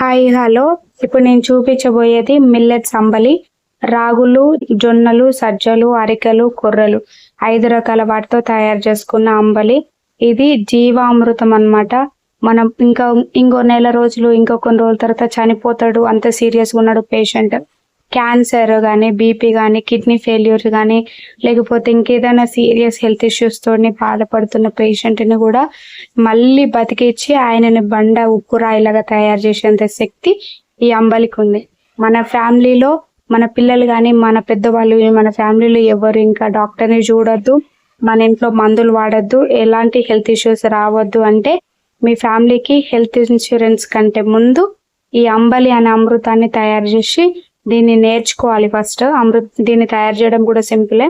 Hi hello. ఇప్పుడు నేను చూపించబోయేది millets అంబలి రాగులు జొన్నలు సజ్జలు అరికెలు కొర్రలు. ఐదు రకాల వాటితో తయారు చేసుకున్న అంబలి. ఇది జీవామృతం అన్నమాట. మనం ఇంకా ఇంకో నెల రోజులు ఇంకో కొన్ని రోజుల తర్వాత చనిపోతాడు. అంత సీరియస్గా ఉన్నాడు పేషెంట్. క్యాన్సర్ కానీ బీపీ కానీ కిడ్నీ ఫెయిల్యూర్ కానీ లేకపోతే ఇంకేదైనా సీరియస్ హెల్త్ ఇష్యూస్తోని బాధపడుతున్న పేషెంట్ని కూడా మళ్ళీ బతికిచ్చి ఆయనని బండ ఉక్కురాయిలాగా తయారు చేసేంత శక్తి ఈ అంబలికి ఉంది. మన ఫ్యామిలీలో మన పిల్లలు కానీ మన పెద్దవాళ్ళు మన ఫ్యామిలీలో ఎవరు ఇంకా డాక్టర్ని చూడొద్దు మన ఇంట్లో మందులు వాడద్దు ఎలాంటి హెల్త్ ఇష్యూస్ రావద్దు అంటే మీ ఫ్యామిలీకి హెల్త్ ఇన్సూరెన్స్ కంటే ముందు ఈ అంబలి అనే అమృతాన్ని తయారు చేసి దీన్ని నేర్చుకోవాలి ఫస్ట్ అమృత దీన్ని తయారు చేయడం కూడా సింపులే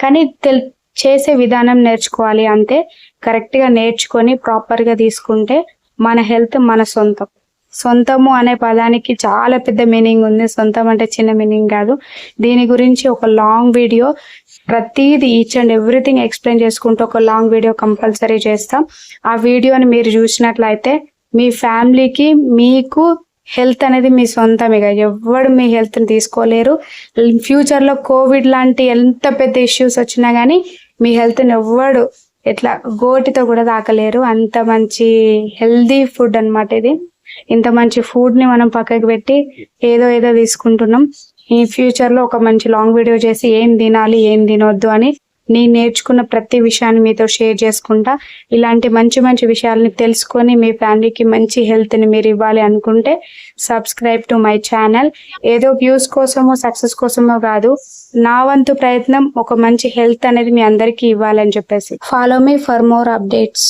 కానీ తెల్ చేసే విధానం నేర్చుకోవాలి అంతే కరెక్ట్గా నేర్చుకొని ప్రాపర్గా తీసుకుంటే మన హెల్త్ మన సొంతం. సొంతము అనే పదానికి చాలా పెద్ద మీనింగ్ ఉంది. సొంతం అంటే చిన్న మీనింగ్ కాదు. దీని గురించి ఒక లాంగ్ వీడియో ప్రతిదీ ఈచ్ అండ్ ఎవ్రీథింగ్ ఎక్స్ప్లెయిన్ చేసుకుంటూ ఒక లాంగ్ వీడియో కంపల్సరీ చేస్తాం. ఆ వీడియోని మీరు చూసినట్లయితే మీ ఫ్యామిలీకి మీకు హెల్త్ అనేది మీ సొంతమే కదా. ఎవ్వడు మీ హెల్త్ని తీసుకోలేరు. ఫ్యూచర్లో కోవిడ్ లాంటి ఎంత పెద్ద ఇష్యూస్ వచ్చినా కానీ మీ హెల్త్ని ఎవ్వడు ఇట్లా గోటితో కూడా తాకలేరు. అంత మంచి హెల్దీ ఫుడ్ అన్నమాట ఇది. ఇంత మంచి ఫుడ్ని మనం పక్కకి పెట్టి ఏదో ఏదో తీసుకుంటున్నాం. ఈ ఫ్యూచర్లో ఒక మంచి లాంగ్ వీడియో చేసి ఏం తినాలి ఏం తినొద్దు అని నేను నేర్చుకున్న ప్రతి విషయాన్ని మీతో షేర్ చేసుకుంటా. ఇలాంటి మంచి మంచి విషయాలని తెలుసుకొని మీ ఫ్యామిలీకి మంచి హెల్త్ని మీరు ఇవ్వాలి అనుకుంటే సబ్స్క్రైబ్ టు మై ఛానల్. ఏదో వ్యూస్ కోసమో సక్సెస్ కోసమో కాదు. నా వంతు ప్రయత్నం ఒక మంచి హెల్త్ అనేది మీ అందరికీ ఇవ్వాలని చెప్పేసి. Follow me for more updates.